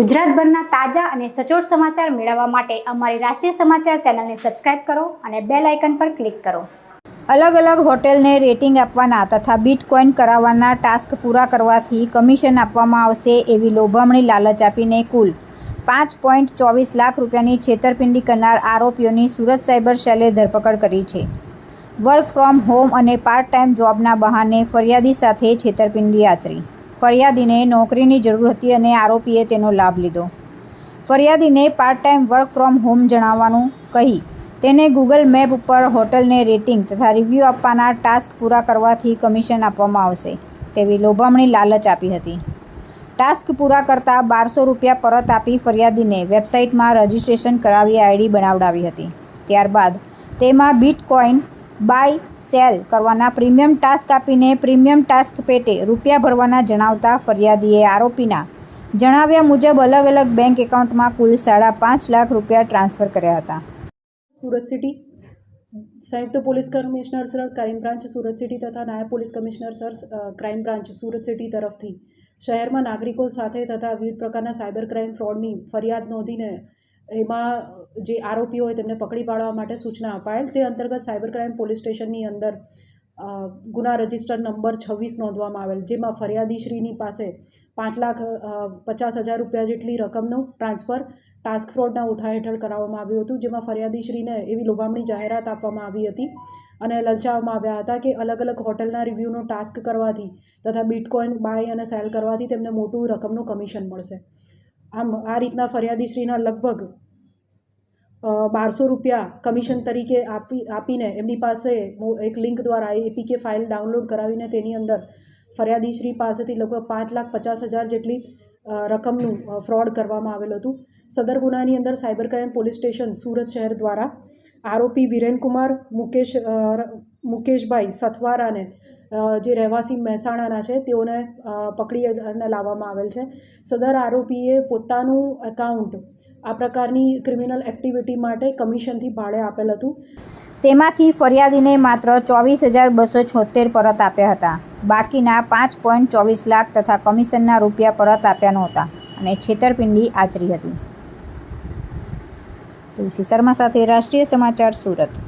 ગુજરાતભરના તાજા અને સચોટ સમાચાર મેળવવા માટે અમારી રાષ્ટ્રીય સમાચાર ચેનલને સબસ્ક્રાઇબ કરો અને બેલ આઇકન પર ક્લિક કરો. અલગ અલગ હોટેલને રેટિંગ આપવાના તથા બિટકોઇન કરાવવાના ટાસ્ક પૂરા કરવાથી કમિશન આપવામાં આવશે એવી લોભામણી લાલચ આપીને કુલ પાંચ પોઈન્ટ ચોવીસ લાખ રૂપિયાની છેતરપિંડી કરનાર આરોપીઓની સુરત સાયબર સેલે ધરપકડ કરી છે. વર્ક ફ્રોમ હોમ અને પાર્ટ ટાઈમ જોબના બહાને ફરિયાદી સાથે છેતરપિંડી આચરી. ફરિયાદીને નોકરીની જરૂર હતી અને આરોપીએ તેનો લાભ લીધો. ફરિયાદીને part time work from home જણાવવાનું કહી તેને ગૂગલ મેપ ઉપર હોટલને રેટિંગ તથા રિવ્યૂ આપવાના ટાસ્ક પૂરા કરવાથી કમિશન આપવામાં આવશે તેવી લોભામણી લાલચ આપી હતી. ટાસ્ક પૂરા કરતાં બારસો રૂપિયા પરત આપી ફરિયાદીને વેબસાઇટમાં રજિસ્ટ્રેશન કરાવી આઈડી બનાવડાવી હતી. ત્યારબાદ તેમાં બિટકોઇન બાય સેલ કરવાના પ્રીમિયમ ટાસ્ક આપીને પ્રીમિયમ ટાસ્ક પેટે રૂપિયા ભરવાના જણાવતા ફરિયાદીએ આરોપીના જણાવ્યા મુજબ અલગ અલગ બેંક એકાઉન્ટમાં કુલ સાડા પાંચ લાખ રૂપિયા ટ્રાન્સફર કર્યા હતા. સુરત સિટી. સંયુક્ત police commissioner sir crime branch Surat city તથા નાયબ police commissioner sir crime branch Surat city તરફથી શહેરમાં નાગરિકો સાથે થતા વિવિધ પ્રકારના સાયબર ક્રાઇમ ફ્રોડની ફરિયાદ નોંધીને એમાં જે આરોપીઓ હોય તેમને પકડી પાડવા માટે સૂચના અપાયેલ. તે અંતર્ગત સાયબર ક્રાઇમ પોલીસ સ્ટેશનની અંદર ગુના રજિસ્ટર નંબર છવ્વીસ નોંધવામાં આવેલ, જેમાં ફરિયાદીશ્રીની પાસે પાંચ લાખ પચાસ હજાર રૂપિયા જેટલી રકમનું ટ્રાન્સફર, ટાસ્ક ફ્રોડના ઉથા હેઠળ કરાવવામાં આવ્યું હતું, જેમાં ફરિયાદીશ્રીને એવી લોભામણી જાહેરાત આપવામાં આવી હતી અને લલચાવવામાં આવ્યા હતા કે અલગ અલગ હોટલના રિવ્યૂનો ટાસ્ક કરવાથી તથા બિટકોઇન બાય અને સેલ કરવાથી તેમને મોટું રકમનું કમિશન મળશે. આમ આ રીતના ફરિયાદીશ્રીના લગભગ બારસો રૂપિયા કમિશન તરીકે આપી આપીને એમની પાસે એક લિંક દ્વારા એપીકે ફાઇલ ડાઉનલોડ કરાવીને તેની અંદર ફરિયાદીશ્રી પાસેથી લગભગ પાંચ લાખ પચાસ હજાર જેટલી રકમનું ફ્રોડ કરવામાં આવેલ હતું. સદર ગુનાની અંદર cyber crime police station Surat શહેર દ્વારા આરોપી વિરેનકુમાર, મુકેશ મુકેશભાઈ સથવારાને જે રહેવાસી મહેસાણાના છે, તેઓને પકડી અને લાવવામાં આવેલ છે. સદર આરોપીએ પોતાનું એકાઉન્ટ આ પ્રકારની ક્રિમિનલ એક્ટિવિટી માટે કમિશનથી ભાડે આપેલ હતું. તેમાંથી ફરિયાદીને માત્ર ચોવીસ હજાર બસો છોતેર પરત આપ્યા હતા. બાકીના પાંચ પોઈન્ટ ચોવીસ લાખ તથા કમિશનના રૂપિયા પરત આપ્યા નહોતા અને છેતરપિંડી આચરી હતી. તુલસી શર્મા સાથે રાષ્ટ્રીય સમાચાર સુરત.